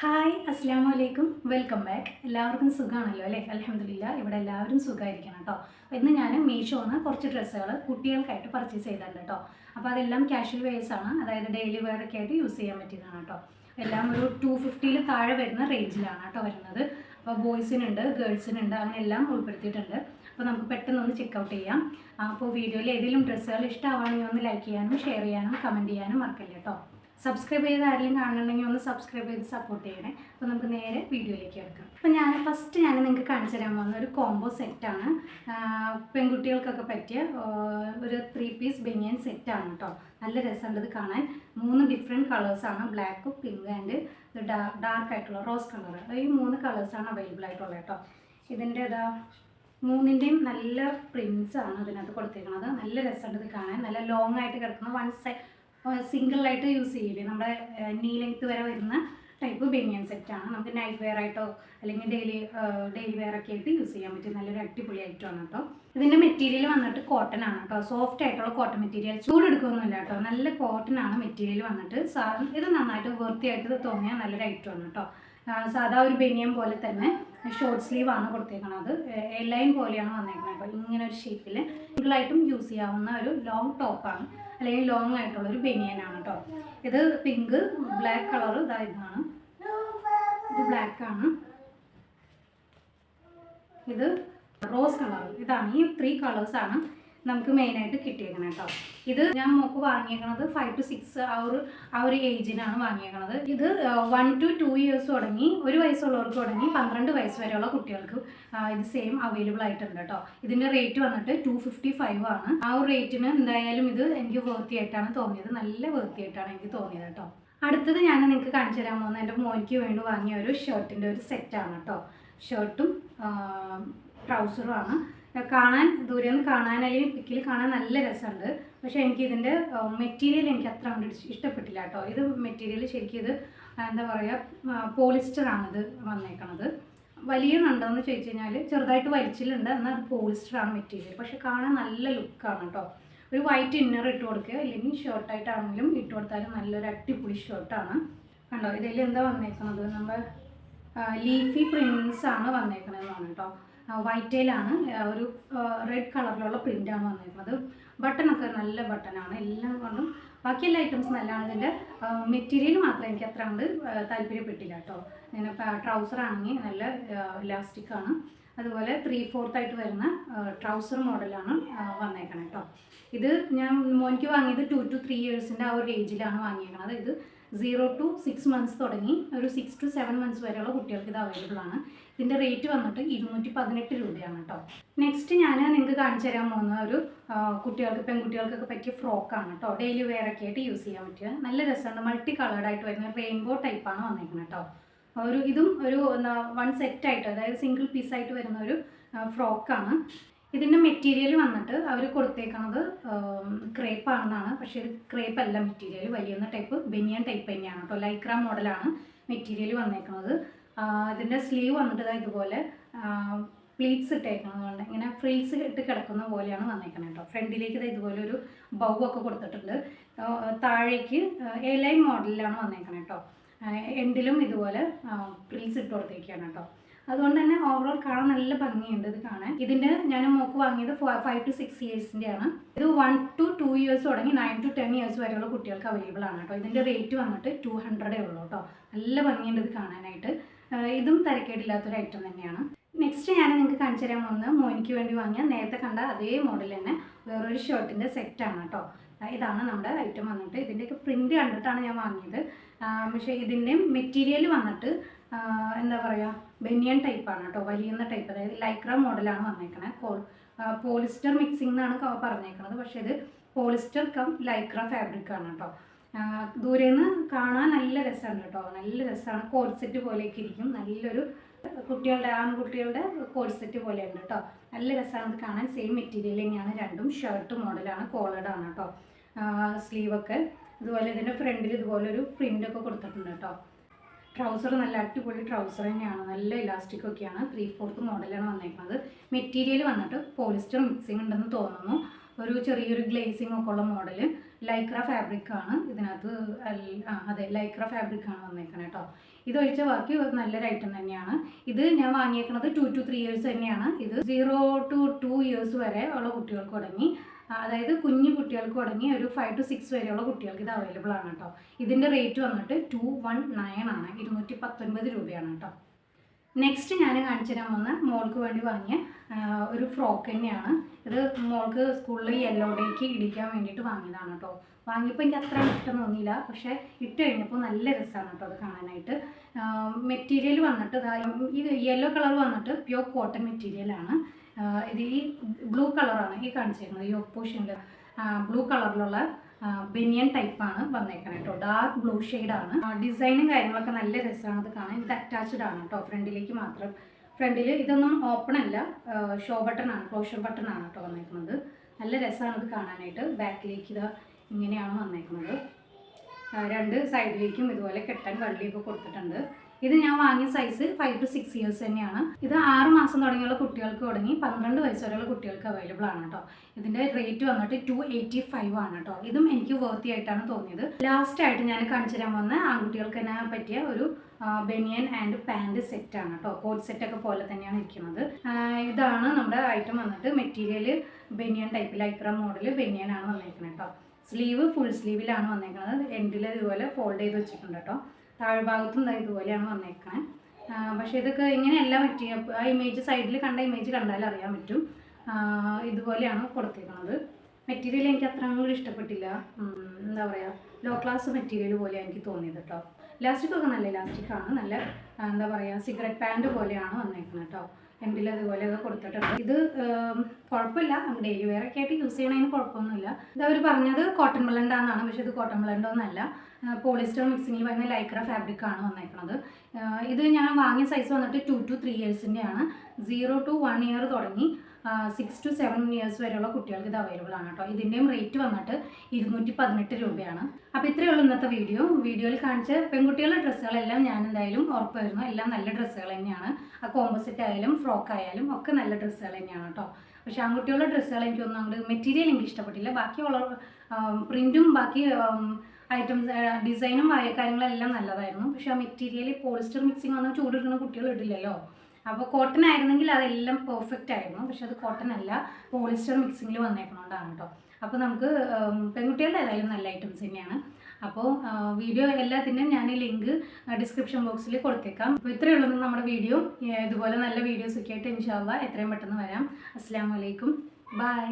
Hi അസ്സാം വലൈക്കും welcome back. എല്ലാവർക്കും സുഖമാണല്ലോ അല്ലേ? അലഹമില്ല ഇവിടെ എല്ലാവരും സുഖമായിരിക്കണം കേട്ടോ. ഇന്ന് ഞാൻ മീഷോ മീഷോന്ന് കുറച്ച് ഡ്രസ്സുകൾ കുട്ടികൾക്കായിട്ട് പർച്ചേസ് ചെയ്തിട്ടുണ്ട് കേട്ടോ. അപ്പോൾ അതെല്ലാം കാഷ്വൽ വെയേഴ്സ് ആണ്. അതായത് ഡെയിലി വെയറൊക്കെ ആയിട്ട് യൂസ് ചെയ്യാൻ പറ്റിയതാണ് കേട്ടോ. എല്ലാം ഒരു ടു ഫിഫ്റ്റിയിൽ താഴെ വരുന്ന റേഞ്ചിലാണ് കേട്ടോ വരുന്നത്. അപ്പോൾ ബോയ്സിനുണ്ട് ഗേൾസിനുണ്ട് അങ്ങനെ എല്ലാം ഉൾപ്പെടുത്തിയിട്ടുണ്ട്. അപ്പോൾ നമുക്ക് പെട്ടെന്ന് ഒന്ന് ചെക്കൗട്ട് ചെയ്യാം. അപ്പോൾ വീഡിയോയിൽ ഏതെങ്കിലും ഡ്രസ്സുകൾ ഇഷ്ടമാവാണെങ്കിൽ ഒന്ന് ലൈക്ക് ചെയ്യാനും ഷെയർ ചെയ്യാനും കമന്റ് ചെയ്യാനും മറക്കല്ലേ കേട്ടോ. സബ്സ്ക്രൈബ് ചെയ്ത് ആരെങ്കിലും കാണണമെങ്കിൽ ഒന്ന് സബ്സ്ക്രൈബ് ചെയ്ത് സപ്പോർട്ട് ചെയ്യണേ. അപ്പോൾ നമുക്ക് നേരെ വീഡിയോയിലേക്ക് കിടക്കാം. അപ്പോൾ ഞാൻ ഫസ്റ്റ് ഞാൻ നിങ്ങൾക്ക് കാണിച്ചു തരാൻ പോകുന്ന ഒരു കോംബോ സെറ്റാണ് പെൺകുട്ടികൾക്കൊക്കെ പറ്റിയ ഒരു ത്രീ പീസ് ബനിയൻ സെറ്റാണ് കേട്ടോ നല്ല രസമുണ്ട് ഇത് കാണാൻ. മൂന്ന് ഡിഫറെന്റ് കളേഴ്സാണ് ബ്ലാക്ക് പിങ്ക് ആൻഡ് ഡാർക്ക് ആയിട്ടുള്ള റോസ് കളർ ഈ മൂന്ന് കളേഴ്സാണ് അവൈലബിൾ ആയിട്ടുള്ളത് കേട്ടോ ഇതിന്റെ ഇതാ മൂന്നിന്റെയും നല്ല പ്രിൻസാണ് ആണ് ഇതിനകത്ത് കൊടുത്തേക്കുന്നത് നല്ല രസമുണ്ട് ഇത് കാണാൻ. നല്ല ലോങ് ആയിട്ട് കിടക്കുന്ന വൺ സൈഡ് സിംഗിൾ ആയിട്ട് യൂസ് ചെയ്യില്ലേ? നമ്മുടെ നീ ലെങ്ത് വരെ വരുന്ന ടൈപ്പ് ബനിയൻ ആണ്. നമുക്ക് നൈറ്റ് വെയർ ആയിട്ടോ അല്ലെങ്കിൽ ഡെയിലി ഡെയിലി വെയർ ഒക്കെ ആയിട്ട് യൂസ് ചെയ്യാൻ പറ്റും. നല്ലൊരു അടിപൊളി ഐറ്റമാണ് കേട്ടോ. ഇതിന്റെ മെറ്റീരിയൽ വന്നിട്ട് കോട്ടൺ ആണ് കേട്ടോ. സോഫ്റ്റ് ആയിട്ടുള്ള കോട്ടൺ മെറ്റീരിയൽ ചൂടെടുക്കുകയൊന്നുമില്ല കേട്ടോ. നല്ല കോട്ടൺ ആണ് മെറ്റീരിയൽ വന്നിട്ട്. ഇത് നന്നായിട്ട് വൃത്തിയായിട്ട് തോന്നിയ നല്ലൊരു ഐറ്റമാണ് കേട്ടോ. സാധാ ഒരു ബനിയൻ പോലെ തന്നെ ഷോർട്ട് സ്ലീവ് ആണ് കൊടുത്തേക്കണത്. എ ലൈൻ പോലെയാണ് വന്നേക്കുന്നത് കേട്ടോ. ഇങ്ങനെ ഒരു ഷേപ്പിൽ സിംഗിളായിട്ടും യൂസ് ചെയ്യാവുന്ന ഒരു ലോങ് ടോപ്പാണ് അല്ലെങ്കിൽ ലോങ് ആയിട്ടുള്ള ഒരു ബനിയനാണ് കേട്ടോ ഇത് പിങ്ക് ബ്ലാക്ക് കളർ ഇതാ ഇതാണ്. ഇത് ബ്ലാക്ക് ആണ്. ഇത് റോസ് കളർ ഇതാണ് ഈ ത്രീ കളേഴ്സ് ആണ്. നമുക്ക് മെയിനായിട്ട് കിട്ടിയേക്കണം കേട്ടോ ഇത് ഞാൻ മോക്ക് വാങ്ങിയേക്കണത് ഫൈവ് ടു സിക്സ് ആ ഒരു ആ ഒരു ഏജിനാണ് വാങ്ങിയേക്കണത്. ഇത് വൺ ടു ടു ഇയേഴ്സ് തുടങ്ങി ഒരു വയസ്സുള്ളവർക്ക് തുടങ്ങി പന്ത്രണ്ട് വയസ്സ് വരെയുള്ള കുട്ടികൾക്ക് ഇത് സെയിം അവൈലബിൾ ആയിട്ടുണ്ട് കേട്ടോ ഇതിന്റെ റേറ്റ് വന്നിട്ട് ടു ഫിഫ്റ്റി ഫൈവ് ആണ്. ആ ഒരു റേറ്റിന് എന്തായാലും ഇത് എനിക്ക് വേർത്തി ആയിട്ടാണ് തോന്നിയത്. നല്ല വേർത്തി ആയിട്ടാണ് എനിക്ക് തോന്നിയത് കേട്ടോ അടുത്തത് ഞാൻ നിങ്ങൾക്ക് കാണിച്ചു തരാൻ പോകുന്ന എന്റെ മോനിക്ക് വേണ്ടി വാങ്ങിയ ഒരു ഷർട്ടിന്റെ ഒരു സെറ്റാണ് കേട്ടോ ഷർട്ടും ട്രൗസറുമാണ് കാണാൻ ദൂരെ നിന്ന് കാണാൻ അല്ലെങ്കിൽ പിക്കിൽ കാണാൻ നല്ല രസമുണ്ട്. പക്ഷേ എനിക്ക് ഇതിന്റെ മെറ്റീരിയൽ എനിക്ക് അത്ര കണ്ട് ഇഷ്ടപ്പെട്ടില്ല കേട്ടോ. ഇത് മെറ്റീരിയൽ ശരിക്കും ഇത് എന്താ പറയുക ഇത് വന്നേക്കണത്. വലിയ ഉണ്ടോയെന്ന് ചോദിച്ചു കഴിഞ്ഞാൽ ചെറുതായിട്ട് വലിച്ചിലുണ്ട്. എന്നാൽ അത് പോളിസ്റ്ററാണ് മെറ്റീരിയൽ. പക്ഷെ കാണാൻ നല്ല ലുക്കാണ് കേട്ടോ. ഒരു വൈറ്റ് ഇന്നർ ഇട്ട് കൊടുക്കുക. അല്ലെങ്കിൽ ഷർട്ടായിട്ടാണെങ്കിലും ഇട്ട് കൊടുത്താലും നല്ലൊരു അടിപൊളി ഷർട്ടാണ്. കണ്ടോ? ഇതിൽ എന്താ വന്നേക്കുന്നത് നമ്മൾ ലീഫി പ്രിൻസ് ആണ് വന്നേക്കണതെന്നാണ് കേട്ടോ. വൈറ്റയിലാണ് ഒരു റെഡ് കളറിലുള്ള പ്രിന്റാണ് വന്നേക്കുന്നത് ബട്ടണൊക്കെ നല്ല ബട്ടണാണ് എല്ലാം കൊണ്ടും. ബാക്കി എല്ലാ ഐറ്റംസ് നല്ലതാണ് ഇതിന്റെ മെറ്റീരിയൽ മാത്രം എനിക്ക് അത്ര കണ്ട് താല്പര്യപ്പെട്ടില്ല കേട്ടോ. ഇങ്ങനെ ട്രൗസർ ആണെങ്കിൽ നല്ല ഇലാസ്റ്റിക് ആണ്. അതുപോലെ ത്രീ ഫോർത്ത് ആയിട്ട് വരുന്ന ട്രൗസർ മോഡലാണ് വന്നേക്കണത് കേട്ടോ ഇത് ഞാൻ മോനിക്ക് വാങ്ങിയത് ടു ടു ത്രീ ഇയേഴ്സിന്റെ ആ ഒരു ഏജിലാണ് വാങ്ങിയേക്കണത്. ഇത് സീറോ ടു സിക്സ് മന്ത്സ് തുടങ്ങി ഒരു സിക്സ് ടു സെവൻ മന്ത്സ് വരെയുള്ള കുട്ടികൾക്ക് ഇത് അവൈലബിൾ ആണ്. ഇതിന്റെ റേറ്റ് വന്നിട്ട് ഇരുന്നൂറ്റി പതിനെട്ട് രൂപയാണ് കേട്ടോ നെക്സ്റ്റ് ഞാൻ നിങ്ങൾക്ക് കാണിച്ചു തരാൻ പോകുന്ന ഒരു കുട്ടികൾക്ക് പെൺകുട്ടികൾക്കൊക്കെ പറ്റിയ ഫ്രോക്കാണ് കേട്ടോ ഡെയിലി വെയറൊക്കെ ആയിട്ട് യൂസ് ചെയ്യാൻ പറ്റിയ നല്ല രസമുണ്ട് മൾട്ടി കളേർഡായിട്ട് വരുന്ന റെയിൻബോ ടൈപ്പാണ് വന്നേക്കുന്നത് കേട്ടോ ഒരു ഇതും ഒരു വൺ സെറ്റ് ആയിട്ട് അതായത് സിംഗിൾ പീസ് ആയിട്ട് വരുന്ന ഒരു ഫ്രോക്കാണ് ഇതിന്റെ മെറ്റീരിയൽ വന്നിട്ട് അവർ കൊടുത്തേക്കുന്നത് ക്രേപ്പ് ആണെന്നാണ്. പക്ഷേ ഇത് ക്രേപ്പ് അല്ല മെറ്റീരിയൽ വലിയ ടൈപ്പ് ബനിയൻ ടൈപ്പ് തന്നെയാണ് കേട്ടോ. ലൈക്ര മോഡലാണ് മെറ്റീരിയൽ വന്നേക്കുന്നത് ഇതിന്റെ സ്ലീവ് വന്നിട്ട് ഇതുപോലെ പ്ലീറ്റ്സ് ഇട്ടേക്കുന്നതുകൊണ്ട് ഇങ്ങനെ ഫ്രിൽസ് ഇട്ട് കിടക്കുന്ന പോലെയാണ് വന്നേക്കുന്നത് കേട്ടോ. ഫ്രണ്ടിലേക്ക് ഇതുപോലെ ഒരു ബൗ ഒക്കെ കൊടുത്തിട്ടുണ്ട്. താഴേക്ക് എ ലൈൻ മോഡലിലാണ് വന്നേക്കുന്നത് കേട്ടോ. എൻഡിലും ഇതുപോലെ പ്രിൽസ് ഇട്ട് കൊടുത്തേക്കാണ് കേട്ടോ. അതുകൊണ്ട് തന്നെ ഓവറോൾ കാണാൻ നല്ല ഭംഗിയുണ്ട് ഇത് കാണാൻ. ഇതിന്റെ ഞാൻ മോക്ക് വാങ്ങിയത് ഫൈവ് ടു സിക്സ് ഇയേഴ്സിന്റെ ആണ്. ഇത് വൺ ടു ടു ഇയേഴ്സ് തുടങ്ങി നയൻ ടു ടെൻ ഇയേഴ്സ് വരെയുള്ള കുട്ടികൾക്ക് അവൈലബിൾ ആണ് കേട്ടോ. ഇതിന്റെ റേറ്റ് വന്നിട്ട് ടു ഹൺഡ്രഡേ ഉള്ളൂ കേട്ടോ. നല്ല ഭംഗിയുണ്ട് ഇത് കാണാനായിട്ട്. ഇതും തരക്കേടില്ലാത്തൊരു ഐറ്റം തന്നെയാണ്. നെക്സ്റ്റ് ഞാൻ നിങ്ങൾക്ക് കാണിച്ചു തരാൻ പോകുന്നത് മോനിക്ക് വേണ്ടി വാങ്ങിയ നേരത്തെ കണ്ട അതേ മോഡൽ തന്നെ. വേറൊരു ഷർട്ടിന്റെ സെറ്റാണ് കേട്ടോ. ഇതാണ് നമ്മുടെ ഐറ്റം വന്നിട്ട്. ഇതിന്റെയൊക്കെ പ്രിന്റ് കണ്ടിട്ടാണ് ഞാൻ വാങ്ങിയത്. പക്ഷേ ഇതിന്റെ മെറ്റീരിയൽ വന്നിട്ട് എന്താ പറയുക ബനിയൻ ടൈപ്പാണ് കേട്ടോ. വലിയുന്ന ടൈപ്പ് അതായത് ലൈക്ര മോഡലാണ് വന്നേക്കണേ. പോളിസ്റ്റർ മിക്സിംഗ് എന്നാണ് പറഞ്ഞേക്കുന്നത് പക്ഷേ ഇത് പോളിസ്റ്റർ കം ലൈക്ര ഫാബ്രിക് ആണ് കേട്ടോ. ദൂരെ നിന്ന് കാണാൻ നല്ല രസമാണ് കേട്ടോ. നല്ല രസമാണ്. കോർസെറ്റ് പോലെയൊക്കെ ഇരിക്കും. നല്ലൊരു കുട്ടികളുടെ ആൺകുട്ടികളുടെ കോഡ് സെറ്റ് പോലെയുണ്ട് കേട്ടോ നല്ല രസമാണ് കാണാൻ. സെയിം മെറ്റീരിയൽ തന്നെയാണ്. രണ്ടും ഷർട്ട് മോഡലാണ് കോളഡ് ആണ്. കേട്ടോ സ്ലീവൊക്കെ അതുപോലെ ഇതിന്റെ ഫ്രണ്ടിൽ ഇതുപോലെ ഒരു പ്രിന്റൊക്കെ കൊടുത്തിട്ടുണ്ട് കേട്ടോ ട്രൗസർ നല്ല അടിപൊളി ട്രൗസർ തന്നെയാണ്. നല്ല ഇലാസ്റ്റിക് ഒക്കെയാണ്. ത്രീ ഫോർത്ത് മോഡലാണ് വന്നേക്കുന്നത്. മെറ്റീരിയൽ വന്നിട്ട് പോളിസ്റ്റർ മിക്സിംഗ് ഉണ്ടെന്ന് തോന്നുന്നു. ഒരു ചെറിയൊരു ഗ്ലേസിംഗ് ഒക്കെ ഉള്ള മോഡൽ ലൈക്ര ഫാബ്രിക് ആണ്. ഇതിനകത്ത് അതെ ലൈക്ര ഫാബ്രിക് ആണ് വന്നേക്കണേ കേട്ടോ ഇതൊഴിച്ച ബാക്കി നല്ലൊരു ഐറ്റം തന്നെയാണ്. ഇത് ഞാൻ വാങ്ങിയേക്കുന്നത് ടു ടു ത്രീ ഇയേഴ്സ് തന്നെയാണ്. ഇത് സീറോ ടു ടു ഇയേഴ്സ് വരെ ഉള്ള കുട്ടികൾക്ക് തുടങ്ങി. അതായത് കുഞ്ഞു കുട്ടികൾക്ക് തുടങ്ങി ഒരു ഫൈവ് ടു സിക്സ് വരെയുള്ള കുട്ടികൾക്ക് ഇത് അവൈലബിൾ ആണ് കേട്ടോ ഇതിന്റെ റേറ്റ് വന്നിട്ട് ടു വൺ നയൻ ആണ്. ഇരുന്നൂറ്റി പത്തൊൻപത് രൂപയാണ് കേട്ടോ നെക്സ്റ്റ് ഞാൻ കാണിച്ചു തരാൻ വന്ന മോൾക്ക് വേണ്ടി വാങ്ങിയ ഒരു ഫ്രോക്ക് തന്നെയാണ്. ഇത് മോൾക്ക് സ്കൂളിൽ യെല്ലോ ഡേക്ക് ഇടിക്കാൻ വേണ്ടിയിട്ട് വാങ്ങിയതാണ് കേട്ടോ വാങ്ങിയപ്പോൾ എനിക്ക് അത്ര ഇഷ്ടം തോന്നിയില്ല. പക്ഷേ ഇട്ട് കഴിഞ്ഞപ്പോൾ നല്ല രസമാണ് കേട്ടോ അത് കാണാനായിട്ട്. മെറ്റീരിയൽ വന്നിട്ട് ഈ യെല്ലോ കളർ വന്നിട്ട് പ്യോർ കോട്ടൺ മെറ്റീരിയലാണ് ഇത് ഈ ബ്ലൂ കളറാണ് ഈ കാണിച്ചിരിക്കുന്നത് ഈ ഒപ്പോഷന്റെ ബ്ലൂ കളറിലുള്ള ബെനിയൻ ടൈപ്പാണ് വന്നേക്കണേ കേട്ടോ ഡാർക്ക് ബ്ലൂ ആണ്. ഡിസൈനും കാര്യങ്ങളൊക്കെ നല്ല രസമാണ് അത് കാണാൻ. ഇത് അറ്റാച്ച്ഡ് ആണ് കേട്ടോ ഫ്രണ്ടിലേക്ക് മാത്രം. ഫ്രണ്ടിൽ ഇതൊന്നും ഓപ്പൺ അല്ല. ഷോ ബട്ടൺ ആണ് ക്ലോഷർ ബട്ടൺ ആണ് കേട്ടോ വന്നേക്കുന്നത് നല്ല രസമാണ് ഇത് കാണാനായിട്ട്. ബാക്കിലേക്ക് ഇത് ഇങ്ങനെയാണ് വന്നേക്കുന്നത് രണ്ട് സൈഡിലേക്കും ഇതുപോലെ കെട്ടാൻ വള്ളിയൊക്കെ കൊടുത്തിട്ടുണ്ട്. ഇത് ഞാൻ വാങ്ങിയ size five to six years തന്നെയാണ്. ഇത് ആറ് മാസം തുടങ്ങിയുള്ള കുട്ടികൾക്ക് തുടങ്ങി പന്ത്രണ്ട് വയസ്സ് വരെയുള്ള കുട്ടികൾക്ക് അവൈലബിൾ ആണ് കേട്ടോ ഇതിന്റെ റേറ്റ് വന്നിട്ട് ടു എയ്റ്റി ഫൈവ് ആണ് കേട്ടോ ഇതും എനിക്ക് വർത്തി ആയിട്ടാണ് തോന്നിയത്. ലാസ്റ്റ് ആയിട്ട് ഞാൻ കാണിച്ചു തരാൻ വന്ന ആൺകുട്ടികൾക്ക് തന്നെ പറ്റിയ ഒരു ബെനിയൻ ആൻഡ് പാന്റ് സെറ്റ് ആണ് കേട്ടോ കോട്ട് സെറ്റ് ഒക്കെ പോലെ തന്നെയാണ് ഇരിക്കുന്നത്. ഇതാണ് നമ്മുടെ ഐറ്റം വന്നിട്ട് material banian type Lycra model banian ആണ് വന്നേക്കുന്നത് കേട്ടോ സ്ലീവ് ഫുൾ സ്ലീവിലാണ് വന്നേക്കുന്നത് എൻഡിൽ ഇതുപോലെ ഫോൾഡ് ചെയ്ത് വെച്ചിട്ടുണ്ട് കേട്ടോ താഴ്ഭാഗത്തും ഇതാ ഇതുപോലെയാണ് വന്നേക്കണേ. പക്ഷേ ഇതൊക്കെ ഇങ്ങനെയല്ല പറ്റിയ ആ ഇമേജ് സൈഡിൽ കണ്ട ഇമേജ് കണ്ടാൽ അറിയാൻ പറ്റും. ഇതുപോലെയാണ് കൊടുത്തേക്കുന്നത് മെറ്റീരിയൽ എനിക്ക് അത്ര അങ്ങോട്ട് ഇഷ്ടപ്പെട്ടില്ല. എന്താ പറയുക ലോ ക്ലാസ് മെറ്റീരിയൽ പോലെയാണ് എനിക്ക് തോന്നിയത് കേട്ടോ ഇലാസ്റ്റിക്കൊക്കെ നല്ല ഇലാസ്റ്റിക്കാണ് നല്ല എന്താ പറയുക സിഗരറ്റ് പാന്റ് പോലെയാണ് വന്നേക്കുന്നത് കേട്ടോ എൻഡിൽ അതുപോലെയൊക്കെ കൊടുത്തിട്ടുണ്ട്. ഇത് കുഴപ്പമില്ല. വെയർ ഒക്കെ ആയിട്ട് യൂസ് ചെയ്യണതിന് കുഴപ്പമൊന്നുമില്ല. ഇത് അവർ പറഞ്ഞത് കോട്ടൺ ബ്ലണ്ട് ആണെന്നാണ്. പക്ഷേ ഇത് കോട്ടൺ ബ്ലണ്ട് ഒന്നല്ല. പോളിസ്റ്റർ മിക്സിങ്ങിൽ വരുന്ന ലൈക്ര ഫാബ്രിക് ആണ് വന്നേക്കുന്നത് ഇത് ഞാൻ വാങ്ങിയ സൈസ് വന്നിട്ട് ടു ടു ത്രീ ഇയേഴ്സിന്റെ ആണ് സീറോ ടു വൺ ഇയർ തുടങ്ങി. സിക്സ് ടു സെവൻ ഇയേഴ്സ് വരെയുള്ള കുട്ടികൾക്ക് ഇത് അവൈലബിൾ ആണ് കേട്ടോ. ഇതിന്റെയും റേറ്റ് വന്നിട്ട് ഇരുന്നൂറ്റി പതിനെട്ട് രൂപയാണ്. അപ്പോൾ ഇത്രയേ ഉള്ളൂ ഇന്നത്തെ വീഡിയോ വീഡിയോയിൽ കാണിച്ച പെൺകുട്ടികളുടെ ഡ്രസ്സുകളെല്ലാം ഞാൻ എന്തായാലും ഉറപ്പ് വരുന്നു എല്ലാം നല്ല ഡ്രസ്സുകൾ തന്നെയാണ്. ആ കോമ്പോസിറ്റ് ആയാലും ഫ്രോക്ക് ആയാലും ഒക്കെ നല്ല ഡ്രസ്സുകൾ തന്നെയാണ് കേട്ടോ. പക്ഷേ ആൺകുട്ടികളുടെ ഡ്രസ്സുകൾ എനിക്കൊന്നും അങ്ങോട്ട് മെറ്റീരിയൽ എനിക്ക് ഇഷ്ടപ്പെട്ടില്ല. ബാക്കി ഉള്ള പ്രിന്റും ബാക്കി ഐറ്റംസ് ഡിസൈനും കാര്യങ്ങളെല്ലാം നല്ലതായിരുന്നു. പക്ഷേ ആ മെറ്റീരിയൽ പോളിസ്റ്റർ മിക്സിങ് വന്ന് ചൂടെടുക്കുന്ന കുട്ടികൾ ഇടില്ലല്ലോ. അപ്പോൾ കോട്ടൺ ആയിരുന്നെങ്കിൽ അതെല്ലാം പെർഫെക്റ്റ് ആയിരുന്നു. പക്ഷെ അത് കോട്ടൺ അല്ല പോളിസ്റ്റർ മിക്സിങ്ങിൽ വന്നേക്കണോണ്ടാണ് കേട്ടോ അപ്പോൾ നമുക്ക് പെൺകുട്ടികളുടെ ഏതായാലും നല്ല ഐറ്റംസ് തന്നെയാണ്. അപ്പോൾ വീഡിയോ എല്ലാത്തിന്റെയും ഞാൻ ലിങ്ക് ഡിസ്ക്രിപ്ഷൻ ബോക്സിൽ കൊടുത്തേക്കാം. അപ്പോൾ ഇത്രയേ ഉള്ളൂ നമ്മുടെ വീഡിയോ ഇതുപോലെ നല്ല വീഡിയോസൊക്കെ ആയിട്ട് ഇൻഷാല്ല എത്രയും പെട്ടെന്ന് വരാം. അസ്സാം വലൈക്കും ബൈ